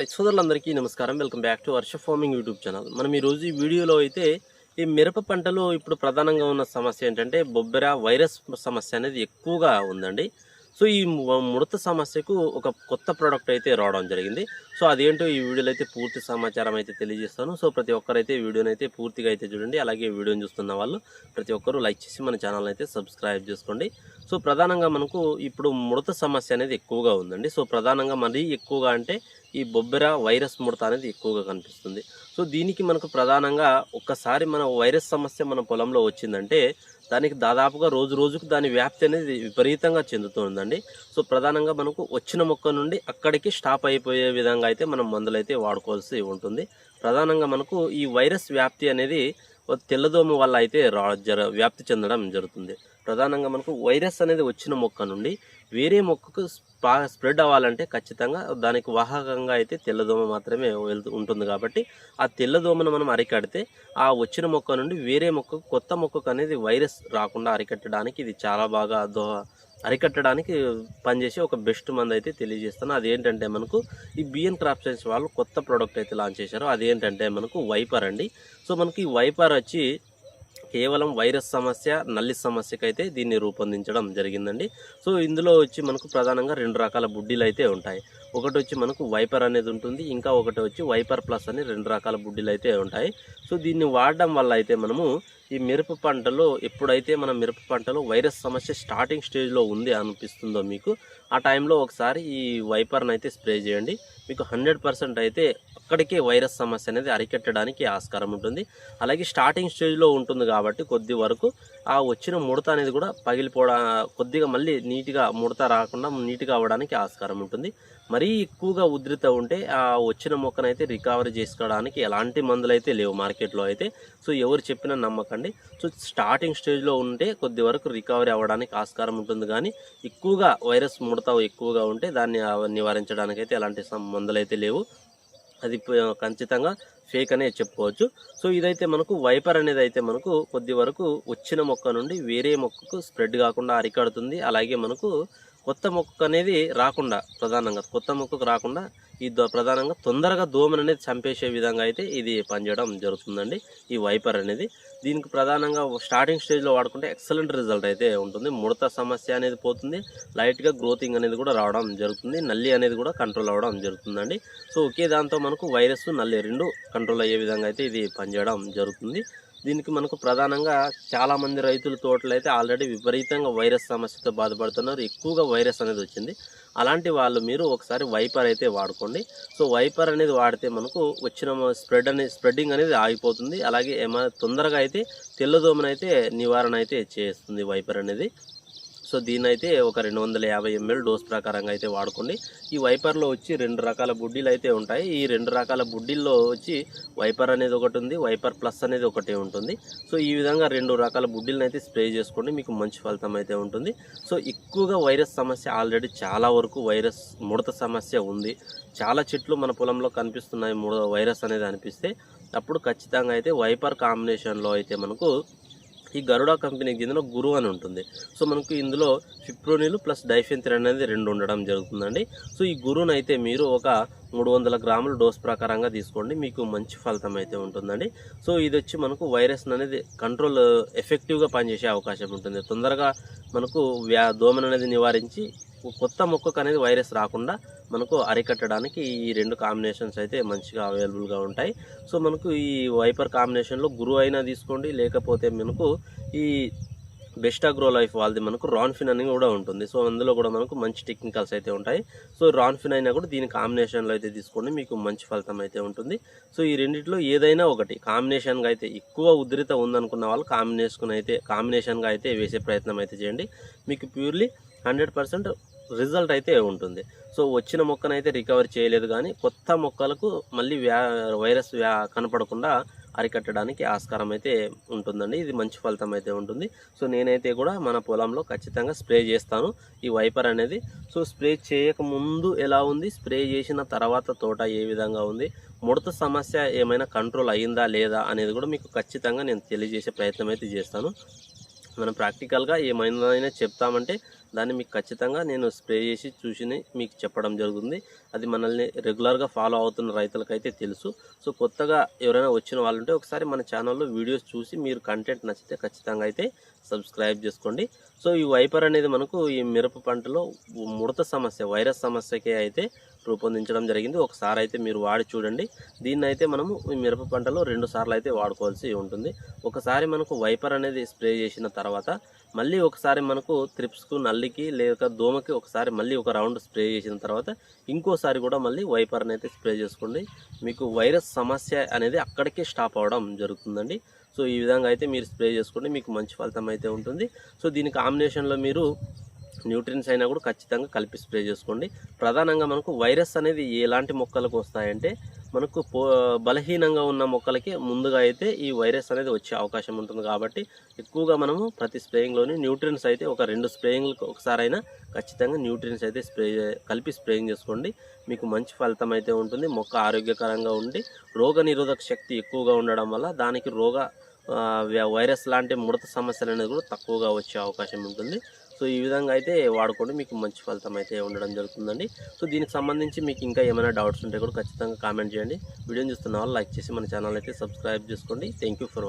రైతు సోదరులందరికీ నమస్కారం welcome back to Varsha farming YouTube channel మనం ఈరోజు ఈ వీడియోలో అయితే ఈ మిరప పంటలో ఇప్పుడు ప్రధానంగా ఉన్న సమస్య ఏంటంటే బొబ్బెర వైరస్ సమస్య అనేది ఎక్కువగా ఉందండి సో ఈ ముడత సమస్యకు ఒక కొత్త ప్రోడక్ట్ అయితే రావడం జరిగింది సో అదేంటో ఈ వీడియోలో అయితే పూర్తి సమాచారం అయితే తెలియజేస్తాను. సో ప్రతి ఒక్కరైతే వీడియోని అయితే పూర్తిగా అయితే చూడండి. అలాగే వీడియోని చూస్తున్న వాళ్ళు ప్రతి ఒక్కరూ లైక్ చేసి మన ఛానల్ అయితే సబ్స్క్రైబ్ చేసుకోండి. సో ప్రధానంగా మనకు ఇప్పుడు ముడత సమస్య అనేది ఎక్కువగా ఉందండి. సో ప్రధానంగా మరీ ఎక్కువగా అంటే ఈ బొబ్బెర వైరస్ ముడత అనేది ఎక్కువగా కనిపిస్తుంది. సో దీనికి మనకు ప్రధానంగా ఒక్కసారి మన వైరస్ సమస్య మన పొలంలో వచ్చిందంటే దానికి దాదాపుగా రోజు రోజుకు దాని వ్యాప్తి అనేది విపరీతంగా చెందుతుందండి సో ప్రధానంగా మనకు వచ్చిన మొక్క నుండి అక్కడికి స్టాప్ అయిపోయే విధంగా అయితే మనం మందులైతే వాడుకోవాల్సి ఉంటుంది. ప్రధానంగా మనకు ఈ వైరస్ వ్యాప్తి అనేది ఓ తెల్లదోమ వల్ల అయితే రా జర వ్యాప్తి చెందడం జరుగుతుంది. ప్రధానంగా మనకు వైరస్ అనేది వచ్చిన మొక్క నుండి వేరే మొక్కకు బాగా స్ప్రెడ్ అవ్వాలంటే ఖచ్చితంగా దానికి వాహకంగా అయితే తెల్లదోమ మాత్రమే వెళ్తూ ఉంటుంది కాబట్టి ఆ తెల్లదోమను మనం అరికడితే ఆ వచ్చిన మొక్క నుండి వేరే మొక్కకు కొత్త మొక్కకు అనేది వైరస్ రాకుండా అరికట్టడానికి ఇది చాలా బాగా దోహ అరికట్టడానికి పనిచేసే ఒక బెస్ట్ మంది అయితే తెలియజేస్తాను అదేంటంటే మనకు ఈ బిఎన్ క్రాప్ సైన్స్ వాళ్ళు కొత్త ప్రోడక్ట్ అయితే లాంచ్ చేశారు. అదేంటంటే మనకు వైపర్ అండి. సో మనకి ఈ వైపర్ వచ్చి కేవలం వైరస్ సమస్య నల్లి సమస్యకైతే దీన్ని రూపొందించడం జరిగిందండి. సో ఇందులో వచ్చి మనకు ప్రధానంగా రెండు రకాల బుడ్డీలు అయితే ఉంటాయి. ఒకటి వచ్చి మనకు వైపర్ అనేది ఉంటుంది. ఇంకా ఒకటి వచ్చి వైపర్ ప్లస్ అని రెండు రకాల బుడ్డీలు అయితే ఉంటాయి. సో దీన్ని వాడడం వల్ల అయితే మనము ఈ మిరప పంటలో ఎప్పుడైతే మన మిరప పంటలో వైరస్ సమస్య స్టార్టింగ్ స్టేజ్లో ఉంది అనిపిస్తుందో మీకు ఆ టైంలో ఒకసారి ఈ వైపర్ని అయితే స్ప్రే చేయండి. మీకు హండ్రెడ్ పర్సెంట్ అయితే అక్కడికే వైరస్ సమస్య అనేది అరికట్టడానికి ఆస్కారం ఉంటుంది. అలాగే స్టార్టింగ్ స్టేజ్లో ఉంటుంది కాబట్టి కొద్ది వరకు ఆ వచ్చిన ముడత అనేది కూడా పగిలిపోవడం కొద్దిగా మళ్ళీ నీట్గా ముడత రాకుండా నీట్గా అవ్వడానికి ఆస్కారం ఉంటుంది. మరీ ఎక్కువగా ఉధృత ఉంటే ఆ వచ్చిన మొక్కనైతే రికవరీ చేసుకోవడానికి ఎలాంటి మందులు అయితే లేవు మార్కెట్లో అయితే. సో ఎవరు చెప్పినా నమ్మకండి. సో స్టార్టింగ్ స్టేజ్లో ఉంటే కొద్ది వరకు రికవరీ అవ్వడానికి ఆస్కారం ఉంటుంది. కానీ ఎక్కువగా వైరస్ ముడత ఎక్కువగా ఉంటే దాన్ని నివారించడానికి అయితే ఎలాంటి సం- మందులు అయితే లేవు. అది ఖచ్చితంగా ఫేక్ అనే చెప్పుకోవచ్చు. సో ఇదైతే మనకు వైపర్ అనేది అయితే మనకు కొద్ది వరకు వచ్చిన మొక్క నుండి వేరే మొక్కకు స్ప్రెడ్ కాకుండా అరికడుతుంది. అలాగే మనకు కొత్త మొక్క అనేది రాకుండా ప్రధానంగా కొత్త మొక్కకు రాకుండా ఈ ప్రధానంగా తొందరగా దోమను అనేది చంపేసే విధంగా అయితే ఇది పనిచేయడం జరుగుతుందండి. ఈ వైపర్ అనేది దీనికి ప్రధానంగా స్టార్టింగ్ స్టేజ్లో వాడుకుంటే ఎక్సలెంట్ రిజల్ట్ అయితే ఉంటుంది. ముడత సమస్య అనేది పోతుంది. లైట్గా గ్రోతింగ్ అనేది కూడా రావడం జరుగుతుంది. నల్లి అనేది కూడా కంట్రోల్ అవ్వడం జరుగుతుందండి. సో ఒకే దాంతో మనకు వైరస్ నల్లి రెండు కంట్రోల్ అయ్యే విధంగా అయితే ఇది పనిచేయడం జరుగుతుంది. దీనికి మనకు ప్రధానంగా చాలామంది రైతుల తోటలు అయితే ఆల్రెడీ విపరీతంగా వైరస్ సమస్యతో బాధపడుతున్నారు. ఎక్కువగా వైరస్ అనేది వచ్చింది. అలాంటి వాళ్ళు మీరు ఒకసారి వైపర్ అయితే వాడుకోండి. సో వైపర్ అనేది వాడితే మనకు వచ్చిన స్ప్రెడ్ అనేది స్ప్రెడ్డింగ్ అనేది ఆగిపోతుంది. అలాగే ఏమైనా తొందరగా అయితే తెల్లదోమనైతే నివారణ అయితే చేస్తుంది వైపర్ అనేది. సో దీని అయితే ఒక రెండు వందల యాభై ఎంఎల్ డోస్ ప్రకారంగా అయితే వాడుకోండి. ఈ వైపర్లో వచ్చి రెండు రకాల బుడ్డీలు అయితే ఉంటాయి. ఈ రెండు రకాల బుడ్డీల్లో వచ్చి వైపర్ అనేది ఒకటి ఉంది వైపర్ ప్లస్ అనేది ఒకటి ఉంటుంది. సో ఈ విధంగా రెండు రకాల బుడ్డీలను అయితే స్ప్రే చేసుకోండి మీకు మంచి ఫలితం అయితే ఉంటుంది. సో ఎక్కువగా వైరస్ సమస్య ఆల్రెడీ చాలా వరకు వైరస్ ముడత సమస్య ఉంది. చాలా చెట్లు మన పొలంలో కనిపిస్తున్నాయి ముడ వైరస్ అనేది అనిపిస్తే అప్పుడు ఖచ్చితంగా అయితే వైపర్ కాంబినేషన్లో అయితే మనకు ఈ గరుడా కంపెనీకి చెందిన గురు అని ఉంటుంది. సో మనకు ఇందులో ఫిప్రోనిల్ ప్లస్ డైఫెన్థిన్ అనేది రెండు ఉండడం జరుగుతుందండి. సో ఈ గురువునైతే మీరు ఒక మూడు వందల గ్రాముల డోస్ ప్రకారంగా తీసుకోండి. మీకు మంచి ఫలితం అయితే ఉంటుందండి. సో ఇది వచ్చి మనకు వైరస్ అనేది కంట్రోల్ ఎఫెక్టివ్గా పనిచేసే అవకాశం ఉంటుంది. తొందరగా మనకు వ్యా దోమను అనేది నివారించి కొత్త మొక్కకు అనేది వైరస్ రాకుండా మనకు అరికట్టడానికి ఈ రెండు కాంబినేషన్స్ అయితే మంచిగా అవైలబుల్గా ఉంటాయి. సో మనకు ఈ వైపర్ కాంబినేషన్లో గురువు అయినా తీసుకోండి. లేకపోతే మనకు ఈ బెస్ట్ అగ్రో లైఫ్ వాళ్ళది మనకు రాన్ఫిన్ అని కూడా ఉంటుంది. సో అందులో కూడా మనకు మంచి టెక్నికల్స్ అయితే ఉంటాయి. సో రాన్ఫిన్ అయినా కూడా దీని కాంబినేషన్లో అయితే తీసుకోండి మీకు మంచి ఫలితం అయితే ఉంటుంది. సో ఈ రెండిట్లో ఏదైనా ఒకటి కాంబినేషన్గా అయితే ఎక్కువ ఉధృత ఉందనుకున్న వాళ్ళు కాంబినేషన్ అయితే కాంబినేషన్గా అయితే వేసే ప్రయత్నం అయితే చేయండి. మీకు ప్యూర్లీ హండ్రెడ్ పర్సెంట్ రిజల్ట్ అయితే ఉంటుంది. సో వచ్చిన మొక్కనైతే రికవర్ చేయలేదు కానీ కొత్త మొక్కలకు మళ్ళీ వ్యా వైరస్ వ్యా కనపడకుండా అరికట్టడానికి ఆస్కారం అయితే ఉంటుందండి. ఇది మంచి ఫలితం అయితే ఉంటుంది. సో నేనైతే కూడా మన పొలంలో ఖచ్చితంగా స్ప్రే చేస్తాను. ఈ వైపర్ అనేది. సో స్ప్రే చేయకముందు ఎలా ఉంది? స్ప్రే చేసిన తర్వాత తోట ఏ విధంగా ఉంది? ముడత సమస్య ఏమైనా కంట్రోల్ అయ్యిందా లేదా అనేది కూడా మీకు ఖచ్చితంగా నేను తెలియజేసే ప్రయత్నం అయితే చేస్తాను. మనం ప్రాక్టికల్గా ఏమైనా చెప్తామంటే దాన్ని మీకు ఖచ్చితంగా నేను స్ప్రే చేసి చూసి మీకు చెప్పడం జరుగుతుంది. అది మనల్ని రెగ్యులర్గా ఫాలో అవుతున్న రైతులకైతే తెలుసు. సో కొత్తగా ఎవరైనా వచ్చిన వాళ్ళు ఉంటే ఒకసారి మన ఛానల్లో వీడియోస్ చూసి మీరు కంటెంట్ నచ్చితే ఖచ్చితంగా అయితే సబ్స్క్రైబ్ చేసుకోండి. సో ఈ వైపర్ అనేది మనకు ఈ మిరప పంటలో ముడత సమస్య వైరస్ సమస్యకే అయితే రూపొందించడం జరిగింది. ఒకసారి అయితే మీరు వాడి చూడండి. దీన్ని అయితే మనము ఈ మిరప పంటలో రెండు సార్లు అయితే వాడుకోవాల్సి ఉంటుంది. ఒకసారి మనకు వైపర్ అనేది స్ప్రే చేసిన తర్వాత మళ్ళీ ఒకసారి మనకు త్రిప్స్కు నల్లికి లేక దోమకి ఒకసారి మళ్ళీ ఒక రౌండ్ స్ప్రే చేసిన తర్వాత ఇంకోసారి కూడా మళ్ళీ వైపర్ని అయితే స్ప్రే చేసుకోండి. మీకు వైరస్ సమస్య అనేది అక్కడికే స్టాప్ అవ్వడం జరుగుతుందండి. సో ఈ విధంగా అయితే మీరు స్ప్రే చేసుకోండి. మీకు మంచి ఫలితం అయితే ఉంటుంది. సో దీని కాంబినేషన్లో మీరు న్యూట్రియన్స్ అయినా కూడా ఖచ్చితంగా కలిపి స్ప్రే చేసుకోండి. ప్రధానంగా మనకు వైరస్ అనేది ఎలాంటి మొక్కలకు వస్తాయంటే మనకు పో బలహీనంగా ఉన్న మొక్కలకి ముందుగా అయితే ఈ వైరస్ అనేది వచ్చే అవకాశం ఉంటుంది కాబట్టి ఎక్కువగా మనము ప్రతి స్ప్రేయింగ్లోని న్యూట్రియన్స్ అయితే ఒక రెండు స్ప్రేయింగ్లకు ఒకసారి అయినా ఖచ్చితంగా న్యూట్రియన్స్ అయితే స్ప్రే కలిపి స్ప్రేయింగ్ చేసుకోండి. మీకు మంచి ఫలితం అయితే ఉంటుంది. మొక్క ఆరోగ్యకరంగా ఉండి రోగ నిరోధక శక్తి ఎక్కువగా ఉండడం వల్ల దానికి రోగ వైరస్ లాంటి ముడత సమస్యలు అనేది కూడా తక్కువగా వచ్చే అవకాశం ఉంటుంది. సో ఈ విధంగా అయితే వాడుకోండి. మీకు మంచి ఫలితం అయితే ఉండడం జరుగుతుందండి. సో దీనికి సంబంధించి మీకు ఇంకా ఏమైనా డౌట్స్ ఉంటే కూడా ఖచ్చితంగా కామెంట్ చేయండి. వీడియోని చూస్తున్న వాళ్ళు లైక్ చేసి మన ఛానల్ అయితే సబ్స్క్రైబ్ చేసుకోండి. Thank you for watching